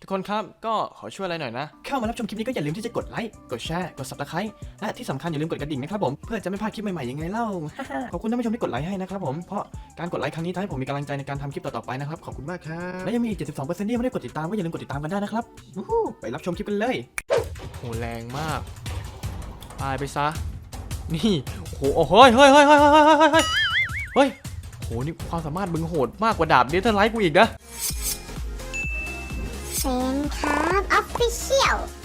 ทุกคนครับก็ขอช่วยอะไรหน่อยนะ เข้ามารับชมคลิปนี้ก็อย่าลืมที่จะกดไลค์กดแชร์กด subscribe และที่สำคัญอย่าลืมกดกระดิ่งนะครับผมเพื่อจะไม่พลาดคลิปใหม่ๆยังไงเล่า ขอบคุณท่านผู้ชมที่กดไลค์ให้นะครับผมเพราะการกดไลค์ครั้งนี้ทำให้ผมมีกำลังใจในการทำคลิปต่อๆไปนะครับขอบคุณมากครับและยังมีอีก 72%ที่ยังไม่ได้กดติดตามก็อย่าลืมกดติดตามกันได้นะครับไปรับชมคลิปกันเลยโหแรงมากตายไปซะ นี่โหโอ้โหเฮ้ยเฮ้ยเฮ้ยเฮ้ยเฮ้ยเฮ้ยเฮ้ยโหนี่ความสามารถมึงโหดมากกว่าดาบเดเทอร์ไลท์กูอีกนะ Train Time Official.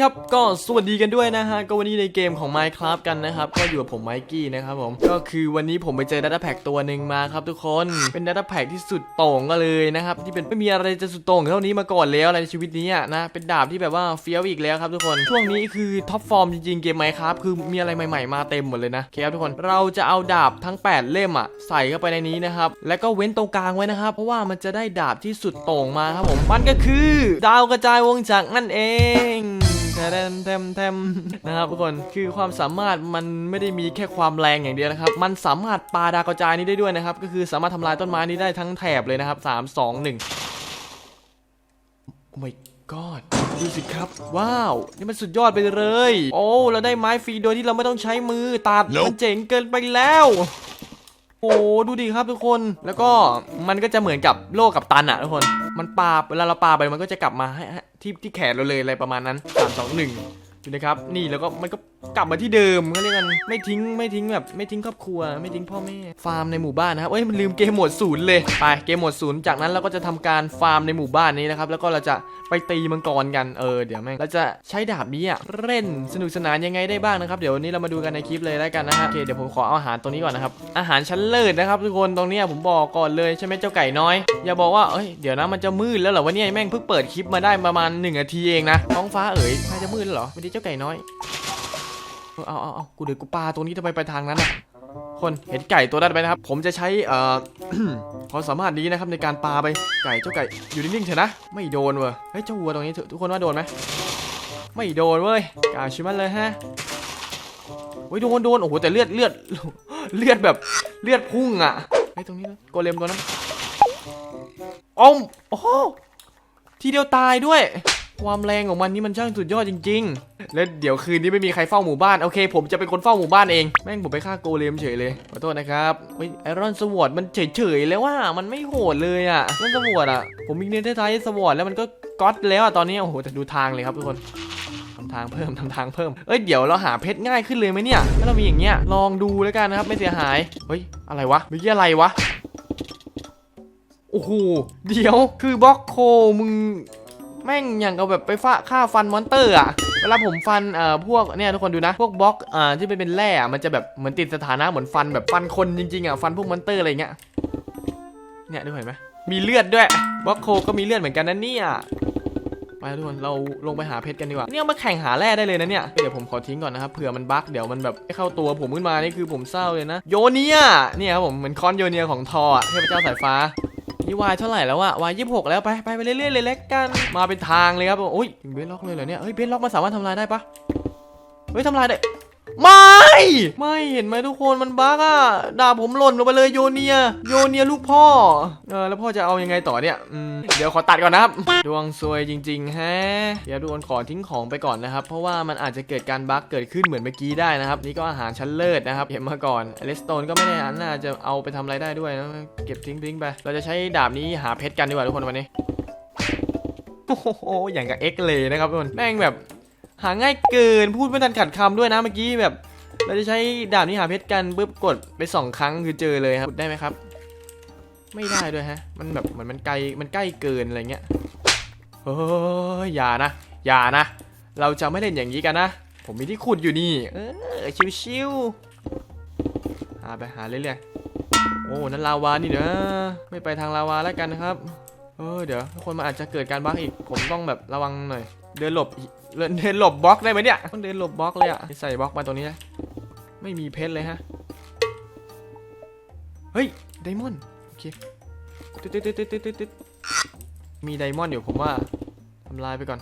ครับออฟฟิเชียลนะครับก็สวัสดีกันด้วยนะฮะก็วันนี้ในเกมของ Minecraft กันนะครับก็อยู่กับผมไมกี้นะครับผมก็คือวันนี้ผมไปเจอ Data Pack ตัวหนึ่งมาครับทุกคนเป็น Data Pack ที่สุดโต่งก็เลยนะครับที่เป็นไม่มีอะไรจะสุดโต่งเท่านี้มาก่อนแล้วในชีวิตนี้นะเป็นดาบที่แบบว่าเฟี้ยวอีกแล้วครับทุกคนช่วงนี้คือท็อปฟอร์มจริงๆเกม Minecraft คือมีอะไรใหม่ๆมาเต็มหมดเลยนะโอเคครับทุกคนเราจะเอาดาบทั้ง 8 เล่มอะใส่เข้าไปในนี้นะครับแล้วก็เว้นตรงกลางไว้นะครับเพราะว่ามันจะได้ดาบที่สุดโต่งมาครับผมมันก็คือ ดาวกระจายวงจักรนั่นเอง แทมแทมแทมนะครับทุกคนคือความสามารถมันไม่ได้มีแค่ความแรงอย่างเดียวนะครับ มันสามารถปาดาวกระจายนี้ได้ด้วยนะครับ ก็คือสามารถทำลายต้นไม้นี้ได้ทั้งแถบเลยนะครับ 3 2 1โอ้ my god ดูสิครับ ว้าว นี่มันสุดยอดไปเลย โอ้ เราได้ไม้ฟรีโดยที่เราไม่ต้องใช้มือตัด มันเจ๋งเกินไปแล้ว โอ้ดูดิครับทุกคนแล้วก็มันก็จะเหมือนกับโลกกับตันอะทุกคน มันปาเวลาเราปาไปมันก็จะกลับมาให้ให้ที่ที่แขนเราเลยอะไรประมาณนั้นสามสองหนึ่งดูนะครับนี่แล้วก็มันก็ กลับมาที่เดิมก็เรียกกันไม่ทิ้งไม่ทิ้งแบบไม่ทิ้งครอบครัว ไม่ทิ้งพ่อแม่ฟาร์มในหมู่บ้านนะครับเอ้ยมันลืมเกมโหมดศูนย์เลยไปเกมโหมดศูนย์จากนั้นเราก็จะทำการฟาร์มในหมู่บ้านนี้นะครับแล้วก็เราจะไปตีมังกรกันเออเดี๋ยวแม่งเราจะใช้ดาบนี้อะเล่นสนุกสนานยังไงได้บ้างนะครับเดี๋ยววันนี้เรามาดูกันในคลิปเลยแล้วกันนะฮะโอเคเดี๋ยวผมขอเอาอาหารตรงนี้ก่อนนะครับอาหารชั้นเลิศนะครับทุกคนตรงนี้ผมบอกก่อนเลยใช่ไหมเจ้าไก่น้อย อย่าบอกว่าเอ้ยเดี๋ยวนะมันจะมืดแล้วเหรอวะเนี่ยแม่งเพิ่งเปิดคลิปมาได้ประมาณ1นาทีเองนะท้องฟ้าเอ๋ยน่าจะมืดเหรอไม่ได้เจ้าไก่น้อย เออเอาเอาเอากูเดี๋ยวกูปลาตรงนี้ทำไมไปทางนั้นอะคนเห็นไก่ตัวนั้นไหมนะครับ ผมจะใช้เอ่อความสามารถนี้นะครับในการปลาไปไก่เจ้าไก่อยู่นิ่งๆเถอะนะไม่โดนเว้ยเฮ้ยเจ้าวัวตรงนี้ทุกคนว่าโดนไหมไม่โดนเว้ยกาชิมันเลยฮะเฮ้ยโดนโดนโอ้โหแต่เลือดเลือดเลือดแบบเลือดพุ่งอะไอ้ตรงนี้นะโกเลมตัวนั้นอ้อมโอ้โหทีเดียวตายด้วย ความแรงของมันนี่มันช่างสุดยอดจริง ๆ แล้วเดี๋ยวคืนนี้ไม่มีใครเฝ้าหมู่บ้านโอเค ผมจะเป็นคนเฝ้าหมู่บ้านเองแม่งผมไปฆ่าโกเลมเฉยเลยขอโทษนะครับเฮ้ยไอรอนสวอตมันเฉยๆแล้วว่ามันไม่โหดเลยอะไอรอนสวอตอะผมมีเนเธอร์ไทสวอตแล้วมันก็ก๊อตแล้วอะตอนนี้โอ้โหแต่ดูทางเลยครับทุกคนทำทางเพิ่มทำทางเพิ่ม เอ้ยเดี๋ยวเราหาเพชรง่ายขึ้นเลยไหมเนี่ย ถ้าเรามีอย่างเงี้ยลองดูแล้วกันนะครับไม่เสียหาย เฮ้ยอะไรวะเมื่อกี้อะไรวะ โอ้โหเดี๋ยวคือบล็อกโคมึง แม่งอย่างกับแบบไปฟาฆ่าฟันมอนเตอร์อะเวลาผมฟันเอ่อพวกเนี่ยทุกคนดูนะ พวกบล็อกอ่าที่เป็นเป็นแร่อะมันจะแบบเหมือนติดสถานะเหมือนฟันแบบฟันคนจริงๆอะฟันพวกมอนเตอร์อะไรเงี้ยเนี่ยดูเห็นไหมมีเลือดด้วยบล็อกโคก็มีเลือดเหมือนกันนะเนี่ยไปทุกคนเราลงไปหาเพชรกันดีกว่าเนี่ยมาแข่งหาแร่ได้เลยนะเนี่ยเดี๋ยวผมขอทิ้งก่อนนะครับเผื่อมันบั๊กเดี๋ยวมันแบบไม่เข้าตัวผมขึ้นมานี่คือผมเศร้าเลยนะ โยเนียเนี่ยครับผมเหมือนคอนโยเนียของทอเทพเจ้าสายฟ้า นี่วายเท่าไหร่แล้วอะวายยี่หกแล้วไปไปไปเรื่อยๆเลยเล็กกันมาเป็นทางเลยครับโอ้ยเบสล็อกเลยเหรอเนี่ยเฮ้ยเบสล็อกมันสามารถทำลายได้ปะเฮ้ยทำลายได้ ไม่ ไม่เห็นไหมทุกคนมันบั๊กอะดาบผมหล่นลงไปเลยโยเนีย โยเนียลูกพ่อ เออแล้วพ่อจะเอายังไงต่อเนี่ยอืมเดี๋ยวขอตัดก่อนนะครับ ดวงซวยจริงๆแฮะเดี๋ยวดูคนขอทิ้งของไปก่อนนะครับ เพราะว่ามันอาจจะเกิดการบั๊กเกิดขึ้นเหมือนเมื่อกี้ได้นะครับ นี่ก็อาหารชั้นเลิศนะครับเห็นมาก่อนเลสโตนก็ไม่ได้น่าจะเอาไปทำอะไรได้ด้วยนะเก็บทิ้งๆไป เราจะใช้ดาบนี้หาเพชรกันดีกว่าทุกคนวันนี้โอ้โหอย่างกับเอ็กเลยนะครับทุกคนแม่งแบบ หาง่ายเกินพูดไม่ทันขัดคำด้วยนะเมื่อกี้แบบ เราจะใช้ดาบนี้หาเพชรกันปุ๊บกดไปสองครั้งคือเจอเลยครับได้ไหมครับ ไม่ได้ด้วยฮะ มันแบบเหมือนมันไกลมันใกล้เกินอะไรเงี้ยเฮ้ยอย่านะอย่านะ เราจะไม่เล่นอย่างนี้กันนะ ผมมีที่ขุดอยู่นี่ เออชิวๆหาไปหาเรื่อยๆโอ้นั่นลาวานี่เนะไม่ไปทางลาวาแล้วกันนะครับเออเดี๋ยวคนมันอาจจะเกิดการบั๊กอีก ผมต้องแบบระวังหน่อย เดินหลบเดินเดินหลบบล็อกได้ไหมเนี่ยต้องเดินหลบบล็อกเลยอะใส่บล็อกมาตรงนี้นะไม่มีเพชรเลยฮะเฮ้ยไดมอนด์โอเคตึ๊ดตึ๊ดตึ๊ดตึ๊ดตึ๊ดมีไดมอนด์อยู่ผมว่าทำลายไปก่อน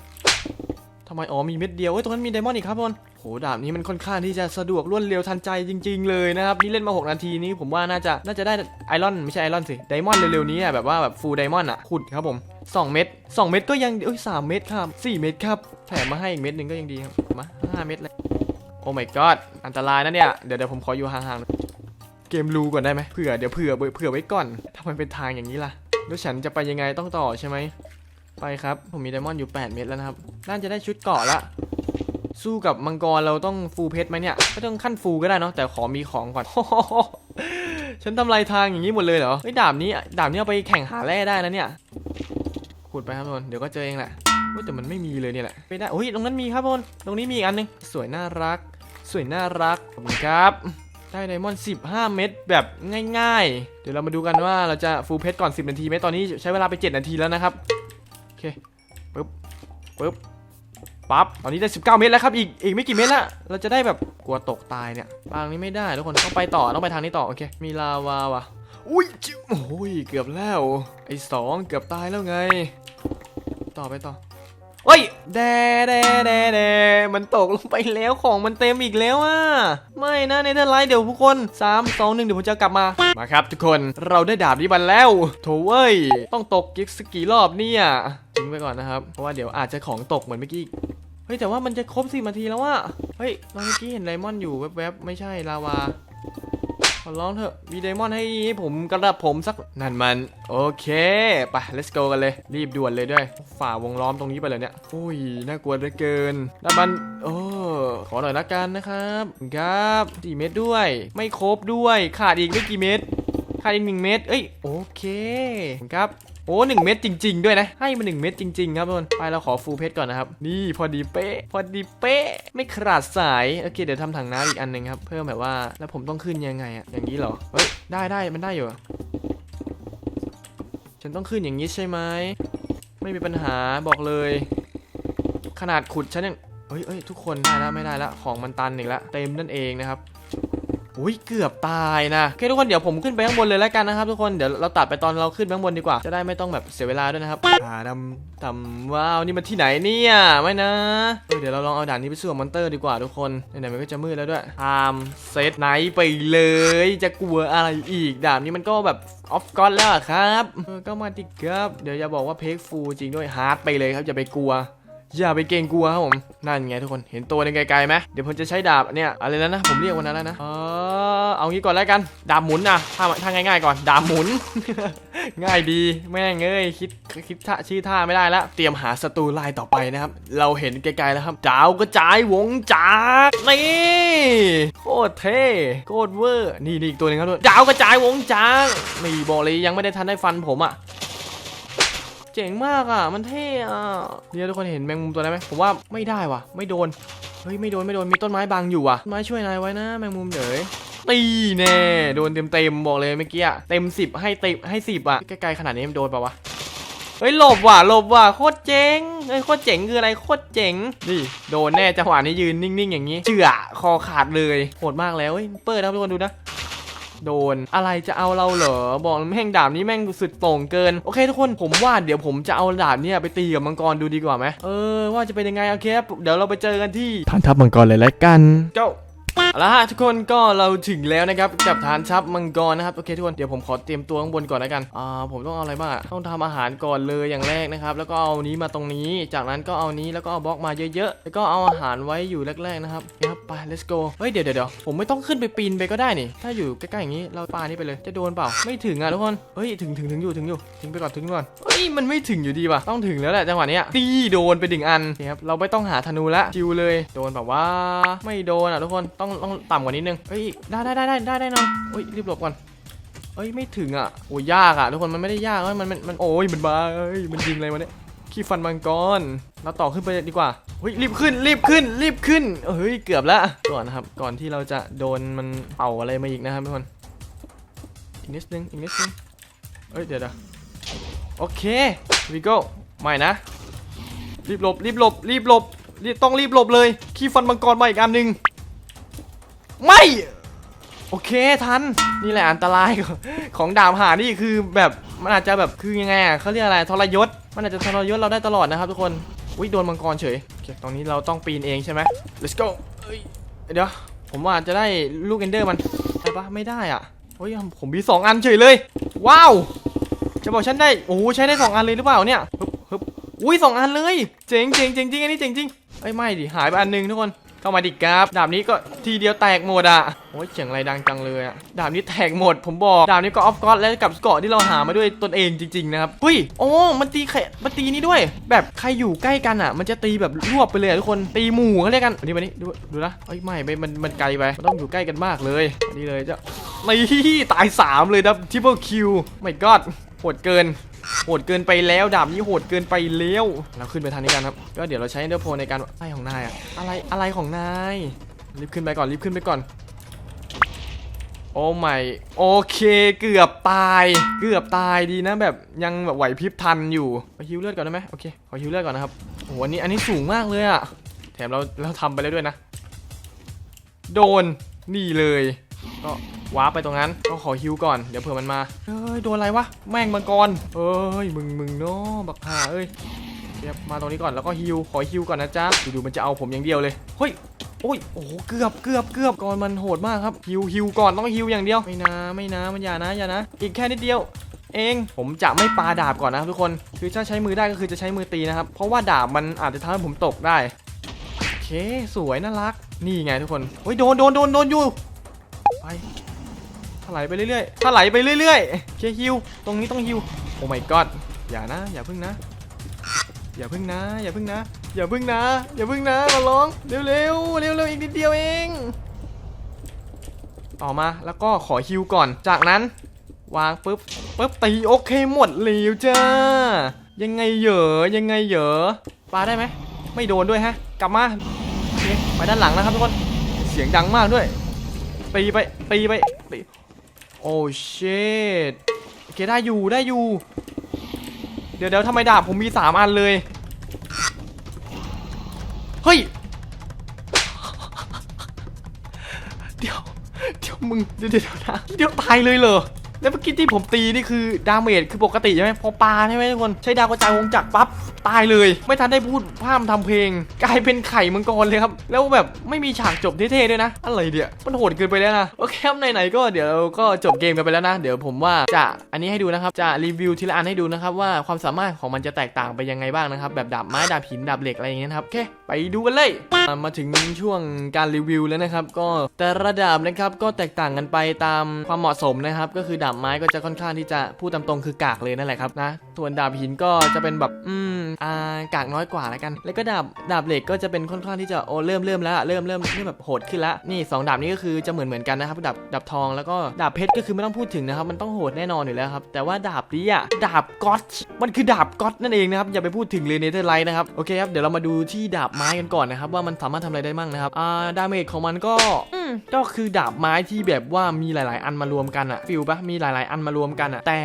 ทำไมอ๋อมีเม็ดเดียวเฮ้ยตรงนั้นมีไดมอนด์อีกครับทุกคนโหดาบนี้มันค่อนข้างที่จะสะดวกรวดเร็วทันใจจริง ๆ เลยนะครับนี่เล่นมา 6 นาทีนี้ผมว่าน่าจะน่าจะได้ไอรอนไม่ใช่ไอรอนสิไดมอนด์เร็วๆนี้อะแบบว่าแบบฟูลไดมอนด์อะขุดครับผม สองเม็ดสองเม็ดก็ยังเอ้ยสามเม็ดครับสี่เม็ดครับ แถมมาให้อีกเม็ดหนึ่งก็ยังดีครับ มาห้าเม็ดเลย โอ้ my god อันตรายนะเนี่ย เดี๋ยวเดี๋ยวผมขออยู่ห่างๆ เกมรูก่อนได้ไหมเผื่อเดี๋ยวเผื่อเผื่อไว้ก่อนทำไมเป็นทางอย่างนี้ล่ะ แล้วฉันจะไปยังไงต้องต่อใช่ไหม ไปครับ ผมมีไดมอนด์อยู่ 8 เม็ดแล้วนะครับ น่าจะได้ชุดเกาะละสู้กับมังกรเราต้องฟูลเพชรไหมเนี่ยไม่ต้องขั้นฟูก็ได้เนาะแต่ขอมีของก่อน ฉันทำลายทางอย่างนี้หมดเลยเหรอเฮ้ดาบนี้ดาบนี้เอาไปแข่งหาแร่ได้นะเนี่ย ขุดไปครับทุกคนเดี๋ยวก็เจอเองแหละเฮ้ยแต่มันไม่มีเลยเนี่ยแหละไม่ได้โอ้ยตรงนั้นมีครับทุกคนตรงนี้มีอีกอันหนึงสวยน่ารัก สวยน่ารักขอบคุณครับ ได้ไดมอนด์15 เม็ดแบบง่าย ๆ เดี๋ยวเรามาดูกันว่าเราจะฟูลเพชรก่อน 10 นาทีไหมตอนนี้ใช้เวลาไป 7 นาทีแล้วนะครับโอเคปึ๊บปึ๊บปั๊บตอนนี้ได้ 19 เมตรแล้วครับ อีก อีกไม่กี่เมตรละ เราจะได้แบบกลัวตกตายเนี่ย ทางนี้ไม่ได้ทุกคน ต้องไปต่อ ต้องไปทางนี้ต่อ โอเค มีลาวาว่ะ อุ้ยจิ๊บโอ้ยเกือบแล้ว ไอ้สองเกือบตายแล้วไง ต่อไปต่อเฮ้ยแดแดแดแดมันตกลงไปแล้วของมันเต็มอีกแล้วอะ ไม่นะเนเธอไลท์เดี๋ยวทุกคน 3 2 1 เดี๋ยวผมจะกลับมา มาครับทุกคนเราได้ดาบนี้มาแล้วโถเว้ย ต้องตกกิกสกี่รอบเนี่ยทิ้งไปก่อนนะครับ เพราะว่าเดี๋ยวอาจจะของตกเหมือนเมื่อกี้เฮ้ยแต่ว่ามันจะครบสินาทีแล้วอะเฮ้ยเมื่อกี้เห็นไดมอนอยู่แวบๆ ไม่ใช่ลาวา ขอร้องเถอะ มีไดมอนด์ให้ผมกระดับผมสัก นั่นมัน โอเค ไป let's go กันเลย รีบด่วนเลยด้วย ฝ่าวงล้อมตรงนี้ไปเลยเนี่ย อุ้ย น่ากลัวเหลือเกินนั่นมัน โอ้ขอหน่อยละกันนะครับ ครับสี่เม็ดด้วย ไม่ครบด้วย ขาดอีกไม่กี่เม็ดขาดอีกหนึ่งเม็ดเอ้ย โอเค ครับ โอ้หนึ่งเม็ดจริง ๆ ด้วยนะ ให้มาหนึ่งเม็ดจริง ๆ ครับทุกคน ไปเราขอฟูลเพชรก่อนนะครับ นี่พอดีเป๊ะ พอดีเป๊ะ ไม่ขาดสาย โอเค เดี๋ยวทำถังน้ำอีกอันหนึ่งครับ เพิ่มแบบว่า แล้วผมต้องขึ้นยังไงอะอย่างนี้เหรอ เฮ้ย ได้ได้มันได้อยู่ ฉันต้องขึ้นอย่างนี้ใช่ไหม ไม่มีปัญหา บอกเลย ขนาดขุดฉันยังเฮ้ยเอ้ยทุกคน ได้แล้วไม่ได้แล้ว ของมันตันอีกแล้ว เต็มนั่นเองนะครับ อุ้ยเกือบตายนะโอเคทุกคนเดี๋ยวผมขึ้นไปข้างบนเลยแล้วกันนะครับทุกคนเดี๋ยวเราตัดไปตอนเราขึ้นไปข้างบนดีกว่าจะได้ไม่ต้องแบบเสียเวลาด้วยนะครับอ่าดำดำว้าวนี่มันที่ไหนเนี่ยไม่นะเออเดี๋ยวเราลองเอาด่านนี้ไปสู้กับมอนเตอร์ดีกว่าทุกคนไหนๆมันก็จะมืดแล้วด้วยไทม์เซตไนท์ไปเลย จะกลัวอะไรอีกด่านนี้มันก็แบบออฟก็อดแล้วอะครับเออก็มาดิครับ เดี๋ยวอย่าบอกว่าเพกฟูจริงด้วยฮาร์ดไปเลยครับอย่าไปกลัว อย่าไปเกรงกลัวครับผมนั่นไงทุกคนเห็นตัวในไกลๆไหมเดี๋ยวผมจะใช้ดาบเนี่ยอะไรแล้วนะ ผมเรียกวันนั้นแล้วนะเออเอางี้ก่อนแล้วกัน ดาบหมุนนะถ้าถ้าง่ายๆก่อนดาบหมุน ง่ายดีแม่งเอ้ยคิดคิดท่าชื่อท่าไม่ได้แล้วเตรียมหาศัตรูลายต่อไปนะครับ เราเห็นไกลๆแล้วครับดาวกระจายวงจากนี่โคตรเท่โคตรเวอร์นี่นี่อีกตัวหนึงครับทุกคนดาวกระจายวงจากนี่บอกเลยยังไม่ได้ทันได้ฟันผมอะ เจ๋งมากอะ มันเท่อะเนี่ยทุกคนเห็นแมงมุมตัวนั้นไหมผมว่าไม่ได้ว่ะ ไม่โดน เฮ้ยไม่โดนไม่โดนมีต้นไม้บังอยู่อะต้นไม้ช่วยนายไว้นะแมงมุมเด๋ยตีแน่โดนเต็มเต็มบอกเลยเมื่อกี้อะเต็มสิบให้เต็มให้สิบอะใกล้ๆขนาดนี้มันโดนปล่าวะเฮ้ยหลบว่ะหลบว่ะโคตรเจ๋งเฮ้ยโคตรเจ๋งคืออะไรโคตรเจ๋งนี่โดนแน่จังหวะนี้ยืนนิ่งๆ อย่างนี้เจือคอขาดเลยโหดมากแล้วเฮ้ยเปิดนะทุกคนดูนะ โดน อะไรจะเอาเราเหรอ บอกแม่งดาบนี้แม่งสุดโต่งเกิน โอเคทุกคนผมว่าเดี๋ยวผมจะเอาดาบเนี่ยไปตีกับมังกรดูดีกว่าไหมเออว่าจะเป็นยังไงโอเคครับเดี๋ยวเราไปเจอกันที่ฐานทัพมังกรเลยแล้วกัน เจ้า เอาละฮะทุกคนก็เราถึงแล้วนะครับกับฐานทัพมังกรนะครับโอเคทุกคนเดี๋ยวผมขอเตรียมตัวข้างบนก่อนแล้วกันอ่าผมต้องเอาอะไรบ้างต้องทำอาหารก่อนเลยอย่างแรกนะครับแล้วก็เอานี้มาตรงนี้ จากนั้นก็เอานี้แล้วก็เอาบล็อกมาเยอะๆแล้วก็เอาอาหารไว้อยู่แรกๆนะครับครับไป let's go เฮ้ยเดี๋ยวเดี๋ยวเดี๋ยวผมไม่ต้องขึ้นไปปีนไปก็ได้นี่ ถ้าอยู่ใกล้ๆอย่างนี้เราปานี้ไปเลยจะโดนเปล่าไม่ถึงอะทุกคนเฮ้ยถึงถึงถึงอยู่ถึงอยู่ถึงไปก่อนถึงไปก่อนเฮ้ยมันไม่ถึงอยู่ดีว่ะต้องถึงแล้วแหละจังหวะเนี้ยตีโดนไปดึงอันครับเราไม่ต้องหาธนูละจิวเลย โดนแบบว่าไม่โดนอะทุกคนต้องต้องต่ำกว่านิดนึงเฮ้ยได้ได้ได้ได้ได้ได้นอนเฮ้ยรีบหลบก่อนเอ้ยไม่ถึงอะโอ้ยยากอะทุกคนมันไม่ได้ยากเอ้ยมันมันมันโอ้ยมันบ้าเอ้ยมันยิงอะไรมาเนี่ยขี้ฟันมังกรเราต่อขึ้นไปดีกว่าเฮ้ยรีบขึ้นรีบขึ้นรีบขึ้นเฮ้ยเกือบแล้วก่อนนะครับก่อนที่เราจะโดนมันเป่าอะไรมาอีกนะครับทุกคนอีกนิดนึงอีกนิดนึงเฮ้ยเดี๋ยวเดี๋ยวโอเค we go ไม่นะรีบหลบรีบหลบรีบหลบรีบต้องรีบหลบเลยขี้ฟันมังกรมาอีกอันหนึ่ง ไม่ โอเคทัน นี่แหละอันตรายของของดาบหานี่คือแบบมันอาจจะแบบคือยังไงอะเขาเรียกอะไรทรยศ มันอาจจะทรยศเราได้ตลอดนะครับทุกคนอุ้ยโดนมังกรเฉยโอเคตรงนี้เราต้องปีนเองใช่ไหม let's go เอ้ยเดี๋ยวผมว่าจะได้ลูกเอนเดอร์มันได้ปะไม่ได้อะโอ้ยผมมีสองอันเฉยเลย ว้าว จะบอกฉันได้โอ้ใช้ได้สองอันเลยหรือเปล่าเนี่ยฮึบฮึบอุ้ยสองอันเลย เจ๋งเจ๋งเจ๋งจริงอันนี้เจ๋งจริงเอ้ยไม่ดิหายไปอันหนึงทุกคน เข้ามาดิครับดาบนี้ก็ทีเดียวแตกหมดอะโอ้ยเสียงอะไรดังจังเลยอะดาบนี้แตกหมด ผมบอกดาบนี้ก็ออฟก็อดและกับเกาะที่เราหามาด้วยตนเองจริงๆนะครับอุ้ยโอ้มันตีใครมันตีนี้ด้วย แบบใครอยู่ใกล้กันอะ มันจะตีแบบรวบไปเลยทุกคนตีหมู่เขาเรียกกันนนี้มานี่ดูดูนะเอ้ยไม่ไม่มันมันไกลไปมันต้องอยู่ใกล้กันมากเลยนนี้เลยจะนี่ตายสามเลยนะทิปเปิลคิวไม่กอดโหดเกิน โหดเกินไปแล้วดาบนี้โหดเกินไปแล้วเราขึ้นไปทางนี้กันครับก็เดี๋ยวเราใช้เดอร์โพในการอะไรของนายอะอะไรอะไรของนายรีบขึ้นไปก่อนรีบขึ้นไปก่อน โอ้ไม่โอเคเกือบตาย เกือบตายดีนะแบบยังแบบไหวพริบทันอยู่ไปฮิวเลือดก่อนได้ไหมโอเคขอฮิวเลือดก่อนนะครับโอ้โหอันนี้อันนี้สูงมากเลยอะแถมเราเราทำไปแล้วด้วยนะ โดนนี่เลยก็ ว้าร์ปไปตรงนั้นก็ขอฮิวก่อนเดี๋ยวเผื่อมันมาเฮ้ยโดนอะไรวะแม่งมังกรเอ้ยมึงมึงเนาะบักหาเอ้ยเดี๋ยวมาตรงนี้ก่อนแล้วก็ฮิวขอฮิวก่อนนะจ๊ะดูๆมันจะเอาผมอย่างเดียวเลยเฮ้ยโอ้ยโอ้โหเกือบเกือบเกือบก่อนมันโหดมากครับฮิวฮิวก่อนต้องฮิวอย่างเดียวไม่นะไม่นะมันอย่านะอย่านะ อีกแค่นิดเดียวเองผมจะไม่ปาดาบก่อนนะครับทุกคน คือถ้าใช้มือได้ก็คือจะใช้มือตีนะครับ เพราะว่าดาบมันอาจจะทำให้ผมตกได้ โอเค สวยน่ารัก นี่ไงทุกคนเฮ้ยโดนโดนโดนโดนอยู่ ไป ถลายไปเรื่อยๆถลายไปเรื่อยๆเคฮิว ตรงนี้ต้องฮิว โอ้ my god อย่านะ อย่าพึ่งนะ อย่าพึ่งนะ อย่าพึ่งนะ อย่าพึ่งนะ อย่าพึ่งนะขอร้อง เร็วๆ เร็วๆ อีกนิดเดียวเองต่อมา แล้วก็ขอฮิวก่อน จากนั้น วางปุ๊บปุ๊บตีโอเคหมดเลยจ้า ยังไงเหยอยังไงเหยอปาได้ไหม ไม่โดนด้วยฮะ กลับมาโอเคไปด้านหลังนะครับทุกคน เสียงดังมากด้วยตีไปตีไปตี โอ้เชดโอเคได้อยู่ได้อยู่ เดี๋ยวเดี๋ยวทำไมดาบผมมีสามอันเลย เฮ้ย เดี๋ยว เดี๋ยวมึง เดี๋ยวเดี๋ยวนะเดี๋ยวตายเลยเหรอแล้วเมื่อกี้ที่ผมตีนี่คือดาเมจคือปกติใช่ไหมพอปาใช่ไหมทุกคนใช้ดาวกระจายวงจักรปั๊บ ตายเลย ไม่ทันได้พูดพร่ำทำเพลง กลายเป็นไข่มังกรเลยครับ แล้วแบบไม่มีฉากจบเท่ๆด้วยนะ อะไรเดี๋ยวมันโหดเกินไปแล้วนะโอเคครับไหนๆก็เดี๋ยวเราก็จบเกมกันไปแล้วนะ เดี๋ยวผมว่าจะอันนี้ให้ดูนะครับจะรีวิวทีละอันให้ดูนะครับว่าความสามารถของมันจะแตกต่างไปยังไงบ้างนะครับแบบดาบไม้ดาบหินดาบเหล็กอะไรอย่างเงี้ยครับโอเคไปดูกันเลยมาถึงช่วงการรีวิวแล้วนะครับ ก็แต่ละดาบนะครับก็แตกต่างกันไปตามความเหมาะสมนะครับ ก็คือดาบไม้ก็จะค่อนข้างที่จะพูดตามตรงคือกากเลยนั่นแหละครับนะส่วนดาบหินก็จะเป็นแบบอืมอ่ากากน้อยกว่าแล้วกัน แล้วก็ดาบดาบเหล็กก็จะเป็นค่อนข้างที่จะโอเริ่มเริ่มแล้วเริ่มเริ่มเริ่มแบบโหดขึ้นละนี่สองดาบนี้ก็คือจะเหมือนเหมือนกันนะครับดาบดาบทองแล้วก็ดาบเพชรก็คือไม่ต้องพูดถึงนะครับมันต้องโหดแน่นอนอยู่แล้วครับแต่ว่าดาบนี้อะดาบก๊อตมันคือดาบก๊อตนั่นเองนะครับอย่าไปพูดถึงเลยเนเธอร์ไลท์นะครับโอเคครับเดี๋ยวเรามาดูที่ดาบไม้กันก่อนนะครับว่ามันสามารถทำอะไรได้บ้างนะครับอ่าดาเมจของมันก็อื ก็คือดาบไม้ที่แบบว่ามีหลาย ๆ อันมารวมกันอะฟิลปะมีหลาย ๆ อันมารวมกันอะแต่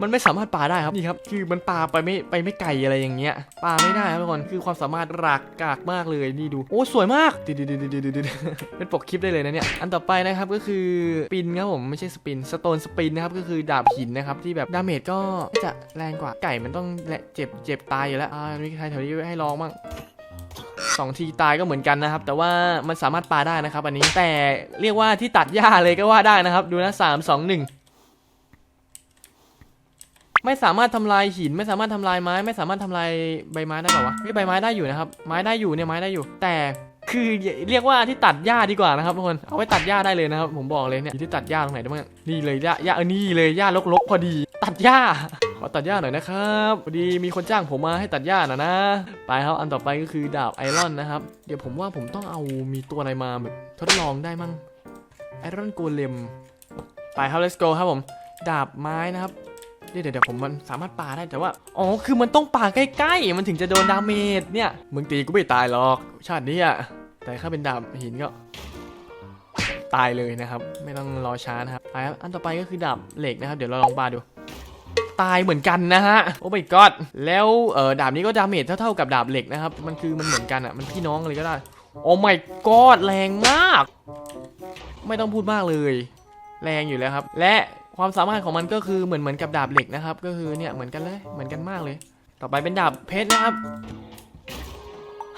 มันไม่สามารถปาได้ครับนี่ครับ คือมันปาไปไม่ไปไม่ไกลอะไรอย่างเงี้ยปาไม่ได้ครับทุกคนคือความสามารถรากกากมากเลยนี่ดูโอ้สวยมากดิดิดิดิดิดิเป็นปกคลิปได้เลยนะเนี่ยอันต่อไปนะครับก็คือปินครับผมไม่ใช่สปินสโตนสปินนะครับก็คือดาบหินนะครับที่แบบดาเมจก็จะแรงกว่าไก่มันต้องเจ็บเจ็บตายอยู่แล้วอ่ามีใครแถวนี้ให้ลองบ้าง สองทีตายก็เหมือนกันนะครับ แต่ว่ามันสามารถปาได้นะครับ อันนี้แต่เรียกว่าที่ตัดหญ้าเลยก็ว่าได้นะครับ ดูนะสามสองหนึ่งไม่สามารถทำลายหิน ไม่สามารถทำลายไม้ ไม่สามารถทำลายใบไม้ได้เปล่าวะเฮ้ยใบไม้ได้อยู่นะครับ ไม้ได้อยู่เนี่ยไม้ได้อยู่ แต่คือเรียกว่าที่ตัดหญ้าดีกว่านะครับทุกคนเอาไว้ตัดหญ้าได้เลยนะครับ ผมบอกเลยเนี่ยที่ตัดหญ้าตรงไหนได้บ้างนี่เลยหญ้าหญ้าเออนี่เลยหญ้ารกๆพอดี ตัดหญ้า ขอตัดหญ้าหน่อยนะครับพอดีมีคนจ้างผมมาให้ตัดหญ้านะนะ ไปครับอันต่อไปก็คือดาบไอรอนนะครับ เดี๋ยวผมว่าผมต้องเอามีตัวอะไรมาแบบทดลองได้มั่งไอรอนโกเลมไปครับ let's go ครับผม ดาบไม้นะครับเดี๋ยวเดี๋ยวผมมันสามารถปาได้แต่ว่า อ๋อ คือมันต้องปาใกล้ๆ มันถึงจะโดนดาเมจเนี่ย มึงตีกูไม่ตายหรอก ชาตินี้อะแต่ถ้าเป็นดาบหินก็ ตายเลยนะครับ ไม่ต้องรอช้านะครับไปครับอันต่อไปก็คือดาบเหล็กนะครับ เดี๋ยวเราลองปาดู ตายเหมือนกันนะฮะ โอ้ my god แล้วเออดาบนี้ก็ดาเมจเท่าๆกับดาบเหล็กนะครับ มันคือมันเหมือนกันอะ มันพี่น้องเลยก็ได้ โอ้ my god แรงมาก ไม่ต้องพูดมากเลย แรงอยู่แล้วครับ และความสามารถของมันก็คือเหมือนเหมือนกับดาบเหล็กนะครับ ก็คือเนี่ยเหมือนกันเลย เหมือนกันมากเลย ต่อไปเป็นดาบเพชรนะครับ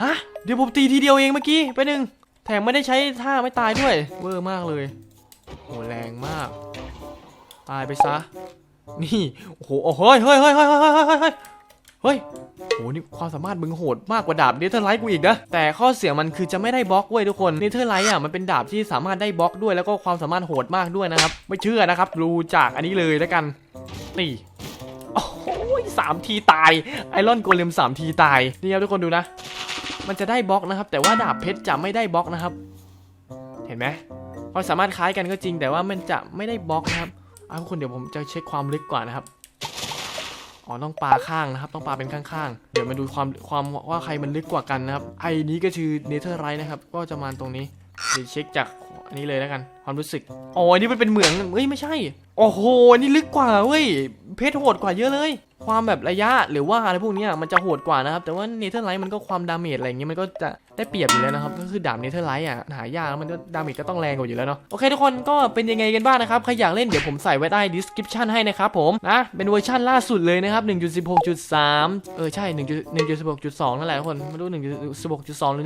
ฮะ เดี๋ยวผมตีทีเดียวเองเมื่อกี้ไปหนึ่งแถมไม่ได้ใช้ท่าไม่ตายด้วย เวอร์มากเลยโอ้แรงมาก ตายไปซะ นี่โอ้โหเฮ้ยเฮ้ยเฮ้ยเฮ้ยเฮ้ยเฮ้ยเฮ้ยเฮ้ยโอ้โหนี่ความสามารถมึงโหดมากกว่าดาบเนเธอร์ไลท์กูอีกนะ แต่ข้อเสียมันคือจะไม่ได้บล็อกเว้ยทุกคนเนเธอร์ไลท์อะมันเป็นดาบที่สามารถได้บล็อกด้วยแล้วก็ความสามารถโหดมากด้วยนะครับ ไม่เชื่อนะครับดูจากอันนี้เลยแล้วกัน นี่โอ้โหสามทีตายไอรอนโกเลมสามทีตายนี่ครับทุกคนดูนะ มันจะได้บล็อกนะครับ แต่ว่าดาบเพชรจะไม่ได้บล็อกนะครับ เห็นไหมความสามารถคล้ายกันก็จริง แต่ว่ามันจะไม่ได้บล็อกนะครับ เอาทุกคนเดี๋ยวผมจะเช็คความลึกก่อนนะครับอ๋อต้องปลาข้างนะครับ ต้องปลาเป็นข้างๆ เดี๋ยวมาดูความความว่าใครมันลึกกว่ากันนะครับ ไอ้นี้ก็คือเนเธอร์ไรท์นะครับ ก็จะมาตรงนี้ เดี๋ยวเช็คจากอันนี้เลยแล้วกัน ความรู้สึก อ๋ออันนี้มันเป็นเหมืองเฮ้ยไม่ใช่ โอ้โหอันนี่ลึกกว่าเว้ย เพชรโหดกว่าเยอะเลย ความแบบระยะหรือว่าอะไรพวกนี้มันจะโหดกว่านะครับ แต่ว่าเนเธอร์ไลท์มันก็ความดาเมจอะไรอย่างเงี้ยมันก็จะได้เปรียบอยู่แล้วนะครับ ก็คือดาบเนเธอร์ไลท์อะหายากแล้วมันก็ดาเมจก็ต้องแรงกว่าอยู่แล้วเนาะโอเคทุกคนก็เป็นยังไงกันบ้างนะครับใครอยากเล่นเดี๋ยวผมใส่ไว้ใต้ description ให้นะครับผมนะเป็นเวอร์ชันล่าสุดเลยนะครับ 1.16.3 เออใช่1 1.16.2 นั่นแหละทุกคนไม่รู้ 1.16.2 หรือ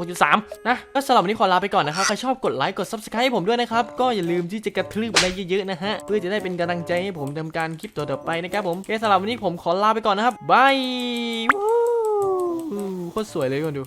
1.16.3 นะก็สำหรับวันนี้ขอลาไปก่อนนะครับใครชอบกดไลค์กด subscribe ให้ผมด้วยนะครับก็อย่าลืมที่จะกระทืบอะไรเยอะๆนะฮะเพื่อจะได้เป็นกำลังใจให้ผมทำการคลิปต่อๆไปนะครับผมโอเคสำหรับวันนี้ผมขอลาไปก่อนนะครับบายโคตรสวยเลยคนดู